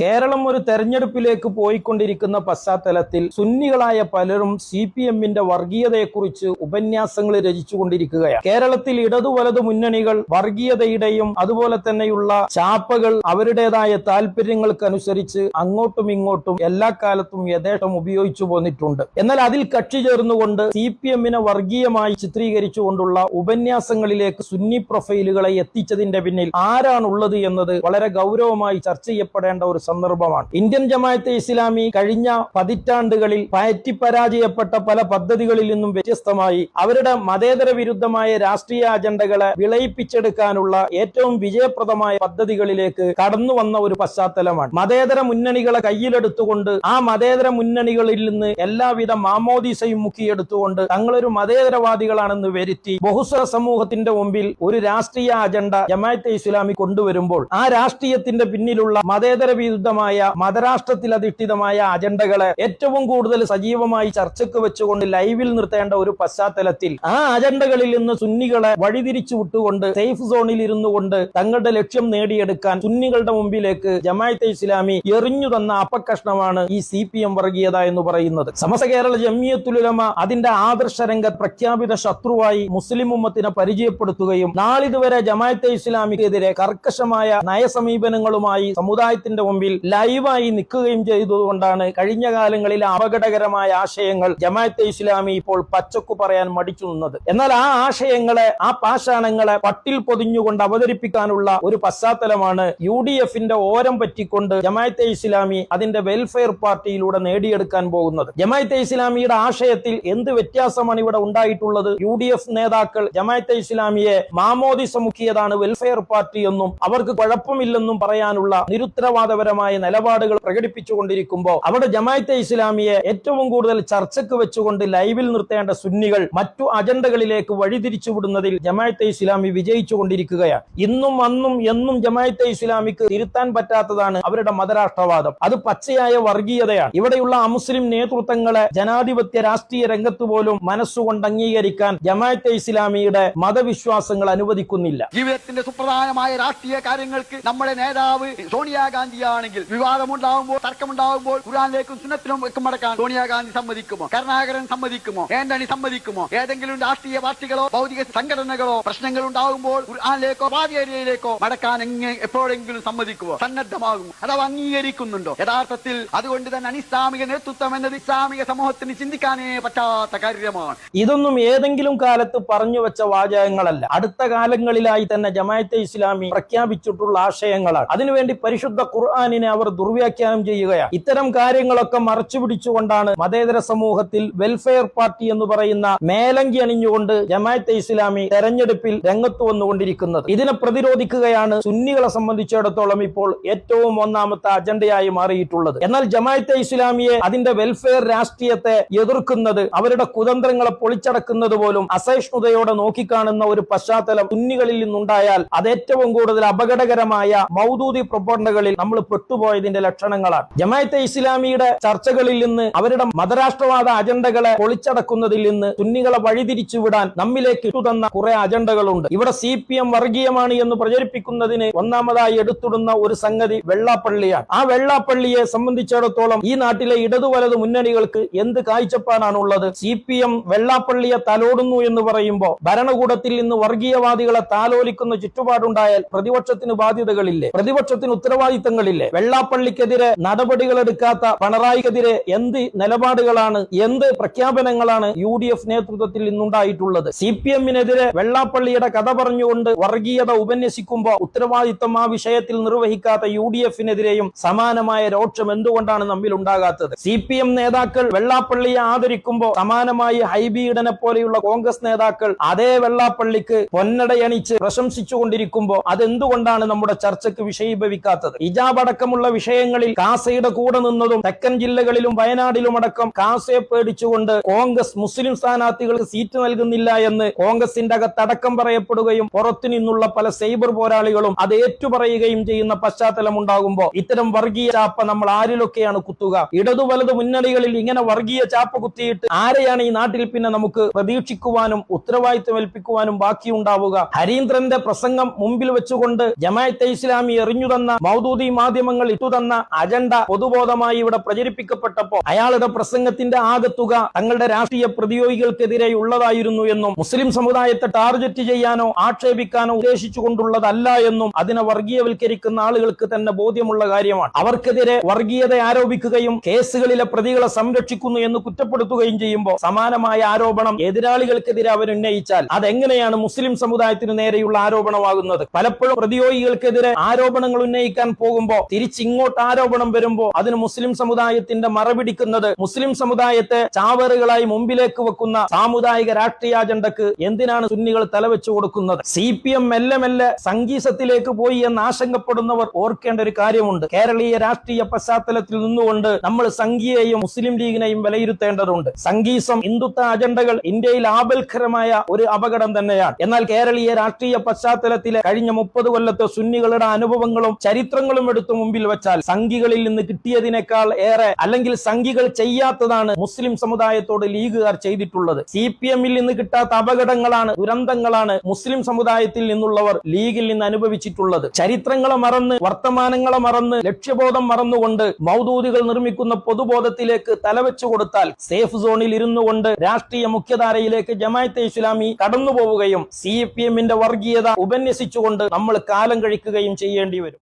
കേരളം ഒരു തെരഞ്ഞെടുപ്പിലേക്ക് പോയിക്കൊണ്ടിരിക്കുന്ന പശ്ചാത്തലത്തിൽ സുന്നികളായ പലരും സി പി എമ്മിന്റെ വർഗീയതയെക്കുറിച്ച് ഉപന്യാസങ്ങൾ രചിച്ചുകൊണ്ടിരിക്കുകയാണ്. കേരളത്തിൽ ഇടതു വലതു മുന്നണികൾ വർഗീയതയുടെയും അതുപോലെ തന്നെയുള്ള ചാപ്പകൾ അവരുടേതായ താല്പര്യങ്ങൾക്കനുസരിച്ച് അങ്ങോട്ടും ഇങ്ങോട്ടും എല്ലാ കാലത്തും യഥേഷ്ടം ഉപയോഗിച്ചു പോന്നിട്ടുണ്ട്. എന്നാൽ അതിൽ കക്ഷി ചേർന്നുകൊണ്ട് സി പി എമ്മിനെ വർഗീയമായി ചിത്രീകരിച്ചുകൊണ്ടുള്ള ഉപന്യാസങ്ങളിലേക്ക് സുന്നി പ്രൊഫൈലുകളെ എത്തിച്ചതിന്റെ പിന്നിൽ ആരാണുള്ളത് എന്നത് വളരെ ഗൗരവമായി ചർച്ച ചെയ്യപ്പെടേണ്ട ഒരു സന്ദർഭമാണ്. ഇന്ത്യൻ ജമാഅത്തെ ഇസ്ലാമി കഴിഞ്ഞ പതിറ്റാണ്ടുകളിൽ പയറ്റി പരാജയപ്പെട്ട പല പദ്ധതികളിൽ നിന്നും വ്യത്യസ്തമായി അവരുടെ മതേതര വിരുദ്ധമായ രാഷ്ട്രീയ അജണ്ടകളെ വിളയിപ്പിച്ചെടുക്കാനുള്ള ഏറ്റവും വിജയപ്രദമായ പദ്ധതികളിലേക്ക് കടന്നു വന്ന ഒരു പശ്ചാത്തലമാണ്. മതേതര മുന്നണികളെ കയ്യിലെടുത്തുകൊണ്ട് ആ മതേതര മുന്നണികളിൽ നിന്ന് എല്ലാവിധ മാമോദീസയും മുക്കിയെടുത്തുകൊണ്ട് തങ്ങളൊരു മതേതരവാദികളാണെന്ന് വരുത്തി ബഹുസ്വര സമൂഹത്തിന്റെ മുമ്പിൽ ഒരു രാഷ്ട്രീയ അജണ്ട ജമാഅത്തെ ഇസ്ലാമി കൊണ്ടുവരുമ്പോൾ ആ രാഷ്ട്രീയത്തിന്റെ പിന്നിലുള്ള മതേതര വിരുദ്ധമായ മതരാഷ്ട്രത്തിൽ അധിഷ്ഠിതമായ അജണ്ടകളെ ഏറ്റവും കൂടുതൽ സജീവമായി ചർച്ചയ്ക്ക് വെച്ചുകൊണ്ട് ലൈവിൽ നിർത്തേണ്ട ഒരു പശ്ചാത്തലത്തിൽ ആ അജണ്ടകളിൽ നിന്ന് സുന്നികളെ വഴിതിരിച്ചു വിട്ടുകൊണ്ട് സേഫ് സോണിൽ ഇരുന്നു കൊണ്ട് തങ്ങളുടെ ലക്ഷ്യം നേടിയെടുക്കാൻ സുന്നികളുടെ മുമ്പിലേക്ക് ജമായത്തെ ഇസ്ലാമി എറിഞ്ഞു തന്ന അപ്പക്കഷ്ണമാണ് ഈ സി പി എം വർഗീയത എന്ന് പറയുന്നത്. സമസ്ത കേരള ജമിയത്തുലമ അതിന്റെ ആദർശ രംഗത്ത് പ്രഖ്യാപിത ശത്രുവായി മുസ്ലിം ഉമ്മത്തിനെ പരിചയപ്പെടുത്തുകയും നാളിതുവരെ ജമായത്തെ ഇസ്ലാമിക്കെതിരെ കർക്കശമായ നയസമീപനങ്ങളുമായി സമുദായത്തിന്റെ മുമ്പിൽ ലൈവായി നിൽക്കുകയും ചെയ്തതുകൊണ്ടാണ് കഴിഞ്ഞ കാലങ്ങളിൽ അപകടകരമായ ആശയങ്ങൾ ജമാഅത്തെ ഇസ്ലാമി ഇപ്പോൾ പച്ചക്കു പറയാൻ മടിച്ചു നിന്നത്. എന്നാൽ ആ ആശയങ്ങളെ ആ പാഷാണങ്ങളെ പട്ടിൽ പൊതിഞ്ഞുകൊണ്ട് അവതരിപ്പിക്കാനുള്ള ഒരു പശ്ചാത്തലമാണ് യു ഡി എഫിന്റെ ഓരം പറ്റിക്കൊണ്ട് ജമാഅത്തെ ഇസ്ലാമി അതിന്റെ വെൽഫെയർ പാർട്ടിയിലൂടെ നേടിയെടുക്കാൻ പോകുന്നത്. ജമാഅത്തെ ഇസ്ലാമിയുടെ ആശയത്തിൽ എന്ത് വ്യത്യാസമാണ് ഇവിടെ ഉണ്ടായിട്ടുള്ളത്? യു ഡി എഫ് നേതാക്കൾ ജമാഅത്തെ ഇസ്ലാമിയെ മാമോദിസ മുക്കിയതാണ് വെൽഫെയർ പാർട്ടി എന്നും അവർക്ക് കുഴപ്പമില്ലെന്നും പറയാനുള്ള നിരുത്തരവാദപരമായ നിലപാടുകൾ പ്രകടിപ്പിച്ചുകൊണ്ടിരിക്കുമ്പോൾ അവിടെ ജമായത്തെ ഇസ്ലാമിയെ ഏറ്റവും കൂടുതൽ ചർച്ചയ്ക്ക് വെച്ചുകൊണ്ട് ലൈവിൽ നിർത്തേണ്ട സുന്നികൾ മറ്റു അജണ്ടകളിലേക്ക് വഴിതിരിച്ചുവിടുന്നതിൽ ജമാഅത്തെ ഇസ്ലാമി വിജയിച്ചുകൊണ്ടിരിക്കുകയാണ്. ഇന്നും അന്നും എന്നും ജമായത്തെ ഇസ്ലാമിക്ക് തിരുത്താൻ പറ്റാത്തതാണ് അവരുടെ മതരാഷ്ട്രവാദം. അത് പച്ചയായ വർഗീയതയാണ്. ഇവിടെയുള്ള അമുസ്ലിം നേതൃത്വങ്ങളെ ജനാധിപത്യ രാഷ്ട്രീയ രംഗത്ത് പോലും മനസ്സുകൊണ്ട് അംഗീകരിക്കാൻ ജമായത്തെ ഇസ്ലാമിയുടെ മതവിശ്വാസങ്ങൾ അനുവദിക്കുന്നില്ല. ജീവിതത്തിന്റെ സുപ്രധാനമായ രാഷ്ട്രീയ കാര്യങ്ങൾക്ക് നമ്മുടെ നേതാവ് സോണിയാഗാന്ധിയാണെങ്കിൽ വിവാദമുണ്ടാകുമ്പോൾ തർക്കമുണ്ടാകുമ്പോൾ ഖുറാനിലേക്കും സുന്നത്തിനും ഒക്കെ മടക്കാൻ സോണിയാഗാന്ധി സമ്മതിക്കുമോ? കരുണാകരൻ സമ്മതിക്കുമോ? ആന്റണി സമ്മതിക്കുമോ? ഏതെങ്കിലും രാഷ്ട്രീയ പാർട്ടികളോ ഭൗതിക സംഘടനകളോ പ്രശ്നങ്ങൾ ഉണ്ടാകുമ്പോൾ ഖുർആാനിലേക്കോ പാതിയേരിയയിലേക്കോ മടക്കാൻ എങ്ങനെ എപ്പോഴെങ്കിലും സമ്മതിക്കുമോ സന്നദ്ധമാകുമോ? അഥവാ അംഗീകരിക്കുന്നുണ്ടോ? യഥാർത്ഥത്തിൽ അതുകൊണ്ട് തന്നെ അനിസ്ലാമിക നേതൃത്വം എന്നത് ഇസ്ലാമിക സമൂഹത്തിന് ചിന്തിക്കാനേ പറ്റാത്ത കാര്യമാണ്. ഇതൊന്നും ഏതെങ്കിലും കാലത്ത് പറഞ്ഞു വെച്ച വാചകങ്ങളല്ല. അടുത്ത കാലങ്ങളിലായി തന്നെ ജമാഅത്തെ ഇസ്ലാമി പ്രഖ്യാപിച്ചിട്ടുള്ള ആശയങ്ങളാണ്. അതിനുവേണ്ടി പരിശുദ്ധ ഖുർആാനിനെ അവർ ദുർവ്യാഖ്യാനം ചെയ്യുകയാണ് ഇത്തരം കാര്യങ്ങളൊക്കെ മറച്ചു പിടിച്ചുകൊണ്ടാണ് മതേതര സമൂഹത്തിൽ വെൽഫെയർ പാർട്ടി എന്ന് പറയുന്ന മേലങ്കി അണിഞ്ഞുകൊണ്ട് ജമാഅത്തെ ഇസ്ലാമി തെരഞ്ഞെടുപ്പിൽ രംഗത്ത് വന്നുകൊണ്ടിരിക്കുന്നത്. ഇതിനെ പ്രതിരോധിക്കുകയാണ് സുന്നികളെ സംബന്ധിച്ചിടത്തോളം ഇപ്പോൾ ഏറ്റവും ഒന്നാമത്തെ അജണ്ടയായി മാറിയിട്ടുള്ളത്. എന്നാൽ ജമാഅത്തെ ഇസ്ലാമിയെ അതിന്റെ വെൽഫെയർ രാഷ്ട്രീയത്തെ എതിർക്കുന്നത് അവരുടെ കുതന്ത്രങ്ങളെ പൊളിച്ചടക്കുന്നത് പോലും അസഹിഷ്ണുതയോടെ നോക്കിക്കാണുന്ന ഒരു പശ്ചാത്തലം സുന്നികളിൽ നിന്നുണ്ടായാൽ അത് ഏറ്റവും കൂടുതൽ അപകടകരമായ മൗദൂദി പ്രൊപ്പണ്ടകളിൽ നമ്മൾ പെട്ടുപോയതിന്റെ ലക്ഷണങ്ങളാണ്. ജമാഅത്തെ ഇസ്ലാമിയുടെ ചർച്ചകളിൽ നിന്ന് അവരുടെ മതരാഷ്ട്രവാദ അജണ്ടകളെ പൊളിച്ചടക്കുന്നതിൽ നിന്ന് സുന്നികളെ വഴിതിരിച്ചുവിടാൻ നമ്മിലേക്ക് ഇട്ടുതന്ന കുറെ അജണ്ടകളുണ്ട്. ഇവിടെ സി പി എം വർഗീയമാണ് എന്ന് പ്രചരിപ്പിക്കുന്നതിന് ഒന്നാമതായി എടുത്തിടുന്ന ഒരു സംഗതി വെള്ളാപ്പള്ളിയാണ്. ആ വെള്ളാപ്പള്ളിയെ സംബന്ധിച്ചിടത്തോളം ഈ നാട്ടിലെ ഇടതു വലതു മുന്നണികൾക്ക് എന്ത് കാഴ്ചപ്പാടാണുള്ളത്? സി പി എം വെള്ളാപ്പള്ളിയെ തലോടുന്നു എന്ന് പറയുമ്പോൾ ഭരണകൂടത്തിൽ നിന്ന് വർഗീയവാദികളെ താലോലിക്കുന്ന ചുറ്റുപാടുണ്ടായാൽ പ്രതിപക്ഷത്തിന് ബാധ്യതകളില്ലേ? പ്രതിപക്ഷത്തിന് ഉത്തരവാദിത്തങ്ങളില്ലേ? വെള്ളാപ്പള്ളിക്കെതിരെ നടപടികൾ എടുക്കാത്ത പിണറായിക്കെതിരെ എന്ത് നിലപാടുകളാണ് എന്ത് പ്രഖ്യാപനങ്ങളാണ് യു ഡി എഫ് നേതൃത്വത്തിൽ ഇന്നുണ്ടായിട്ടുള്ളത്? സി പി എമ്മിനെതിരെ വെള്ളാപ്പള്ളിയുടെ കഥ പറഞ്ഞുകൊണ്ട് വർഗീയത ഉപന്യസിക്കുമ്പോൾ ഉത്തരവാദിത്തം ആ വിഷയത്തിൽ നിർവഹിക്കാത്ത യു ഡി എഫിനെതിരെയും സമാനമായ രോക്ഷം എന്തുകൊണ്ടാണ് നമ്മിൽ ഉണ്ടാകാത്തത് സി പി എം നേതാക്കൾ വെള്ളാപ്പള്ളിയെ ആദരിക്കുമ്പോൾ സമാനമായി ഹൈബിയുടനെ പോലെയുള്ള കോൺഗ്രസ് നേതാക്കൾ അതേ വെള്ളാപ്പള്ളിക്ക് പൊന്നടയണിച്ച് പ്രശംസിച്ചുകൊണ്ടിരിക്കുമ്പോൾ അതെന്തുകൊണ്ടാണ് നമ്മുടെ ചർച്ചയ്ക്ക് വിഷയീഭവിക്കാത്തത്? ഇജാബ് അടക്കമുള്ള വിഷയങ്ങളിൽ കാസയുടെ കൂടെ നിന്നതും തെക്കൻ ജില്ലകളിലും വയനാടിലും അടക്കം കാസയെ പേടിച്ചുകൊണ്ട് കോൺഗ്രസ് മുസ്ലിം സ്ഥാനാർത്ഥികൾക്ക് സീറ്റ് നൽകുന്നില്ല എന്ന് കോൺഗ്രസിന്റെ അകത്തടക്കം പറയപ്പെടുകയും പുറത്തു നിന്നുള്ള പല സൈബർ പോരാളികളും അത് ഏറ്റുപറയുകയും ചെയ്യുന്ന പശ്ചാത്തലം ഉണ്ടാകുമ്പോൾ ഇത്തരം വർഗീയ ചാപ്പ നമ്മൾ ആരിലൊക്കെയാണ് കുത്തുക? ഇടതു വലതു മുന്നണികളിൽ ഇങ്ങനെ വർഗീയ ചാപ്പ കുത്തിയിട്ട് ആരെയാണ് ഈ നാട്ടിൽ പിന്നെ നമുക്ക് പ്രതീക്ഷിക്കുവാനും ഉത്തരവാദിത്വം ഏൽപ്പിക്കുവാനും ബാക്കിയുണ്ടാവുക? ഹരീന്ദ്രന്റെ പ്രസംഗം മുമ്പിൽ വെച്ചുകൊണ്ട് ജമാഅത്തെ ഇസ്ലാമി എറിഞ്ഞു തന്ന മൗദൂദി മാധ്യമ മാധ്യമങ്ങൾ ഇട്ടുതന്ന അജണ്ട പൊതുബോധമായി ഇവിടെ പ്രചരിപ്പിക്കപ്പെട്ടപ്പോൾ അയാളുടെ പ്രസംഗത്തിന്റെ ആകത്തുക തങ്ങളുടെ രാഷ്ട്രീയ പ്രതിയോഗികൾക്കെതിരെ ഉള്ളതായിരുന്നു എന്നും മുസ്ലിം സമുദായത്തെ ടാർഗറ്റ് ചെയ്യാനോ ആക്ഷേപിക്കാനോ ഉദ്ദേശിച്ചുകൊണ്ടുള്ളതല്ല എന്നും അതിനെ വർഗീയവൽക്കരിക്കുന്ന ആളുകൾക്ക് തന്നെ ബോധ്യമുള്ള കാര്യമാണ്. അവർക്കെതിരെ വർഗീയത ആരോപിക്കുകയും കേസുകളിലെ പ്രതികളെ സംരക്ഷിക്കുന്നു എന്ന് കുറ്റപ്പെടുത്തുകയും ചെയ്യുമ്പോൾ സമാനമായ ആരോപണം എതിരാളികൾക്കെതിരെ അവർ ഉന്നയിച്ചാൽ അതെങ്ങനെയാണ് മുസ്ലിം സമുദായത്തിന് നേരെയുള്ള ആരോപണമാകുന്നത്? പലപ്പോഴും പ്രതിയോഗികൾക്കെതിരെ ആരോപണങ്ങൾ ഉന്നയിക്കാൻ പോകുമ്പോൾ തിരിച്ചിങ്ങോട്ട് ആരോപണം വരുമ്പോൾ അതിന് മുസ്ലിം സമുദായത്തിന്റെ മറപിടിക്കുന്നത് മുസ്ലിം സമുദായത്തെ ചാവറുകളായി മുമ്പിലേക്ക് വെക്കുന്ന സാമുദായിക രാഷ്ട്രീയ അജണ്ടക്ക് എന്തിനാണ് സുന്നികൾ തലവെച്ചു കൊടുക്കുന്നത്? സി പി എം മെല്ലെ മെല്ലെ സംഗീസത്തിലേക്ക് പോയി എന്ന് ആശങ്കപ്പെടുന്നവർ ഓർക്കേണ്ട ഒരു കാര്യമുണ്ട്. കേരളീയ രാഷ്ട്രീയ പശ്ചാത്തലത്തിൽ നിന്നുകൊണ്ട് നമ്മൾ സംഘീയെയും മുസ്ലിം ലീഗിനെയും വിലയിരുത്തേണ്ടതുണ്ട്. സംഗീസം ഹിന്ദുത്വ അജണ്ടകൾ ഇന്ത്യയിൽ ആപൽക്കരമായ ഒരു അപകടം തന്നെയാണ്. എന്നാൽ കേരളീയ രാഷ്ട്രീയ പശ്ചാത്തലത്തിലെ കഴിഞ്ഞ മുപ്പത് കൊല്ലത്തെ സുന്നികളുടെ അനുഭവങ്ങളും ചരിത്രങ്ങളും എടുത്തു മുമ്പിൽ വെച്ചാൽ സംഘികളിൽ നിന്ന് കിട്ടിയതിനേക്കാൾ ഏറെ അല്ലെങ്കിൽ സംഘികൾ ചെയ്യാത്തതാണ് മുസ്ലിം സമുദായത്തോട് ലീഗുകാർ ചെയ്തിട്ടുള്ളത്. സി പി എമ്മിൽ നിന്ന് കിട്ടാത്ത അപകടങ്ങളാണ് ദുരന്തങ്ങളാണ് മുസ്ലിം സമുദായത്തിൽ നിന്നുള്ളവർ ലീഗിൽ നിന്ന് അനുഭവിച്ചിട്ടുള്ളത്. ചരിത്രങ്ങളെ മറന്ന് വർത്തമാനങ്ങളെ മറന്ന് ലക്ഷ്യബോധം മറന്നുകൊണ്ട് മൗദൂദികൾ നിർമ്മിക്കുന്ന പൊതുബോധത്തിലേക്ക് തലവെച്ചു കൊടുത്താൽ സേഫ് സോണിൽ ഇരുന്നു കൊണ്ട് രാഷ്ട്രീയ മുഖ്യധാരയിലേക്ക് ജമായത്തെ ഇസ്ലാമി കടന്നുപോവുകയും സി പി എമ്മിന്റെ വർഗീയത ഉപന്യസിച്ചുകൊണ്ട് നമ്മൾ കാലം കഴിക്കുകയും ചെയ്യേണ്ടി വരും.